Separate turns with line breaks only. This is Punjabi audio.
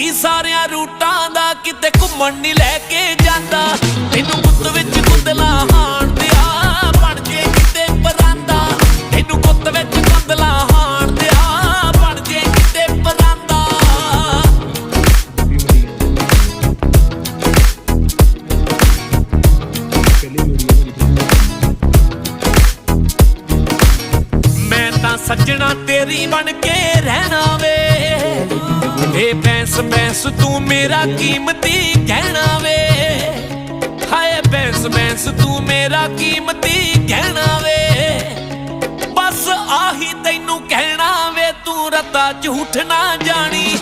ਗੱਡੀ ਸਾਰਿਆਂ ਰੂਟਾਂ ਦਾ ਕਿਤੇ ਘੁੰਮਣ ਨਹੀਂ ਲੈ ਕੇ ਜਾਂਦਾ। ਤੈਨੂੰ ਗੁੱਤ ਵਿੱਚ ਗੁੰਦਲਾ ਹਾਣ ਦਿਆ, ਬਣ ਜੇ ਕਿਤੇ ਪਰਾਂਦਾ। ਤੈਨੂੰ ਗੁੱਤ ਵਿੱਚ ਗੁੰਦਲਾ ਹਾਣ ਦਿਆ, ਬਣ ਜੇ ਕਿਤੇ ਪਰਾਂਦਾ। ਮੈਂ ਤਾਂ ਸੱਜਣਾ ਤੇਰੀ ਬਣ ਕੇ ਰਹਿਣਾ। ਵੇ ਬੈਂਸ ਬੈਂਸ ਤੂੰ ਮੇਰਾ ਕੀਮਤੀ ਗਹਿਣਾ ਵੇ। ਹਾਏ ਬੈਂਸ ਬੈਂਸ ਤੂੰ ਮੇਰਾ ਕੀਮਤੀ ਗਹਿਣਾ ਵੇ। ਬਸ ਆਹੀ ਤੈਨੂੰ ਕਹਿਣਾ ਵੇ, ਤੂੰ ਰਤਾ ਝੂਠ ਨਾ ਜਾਣੀ।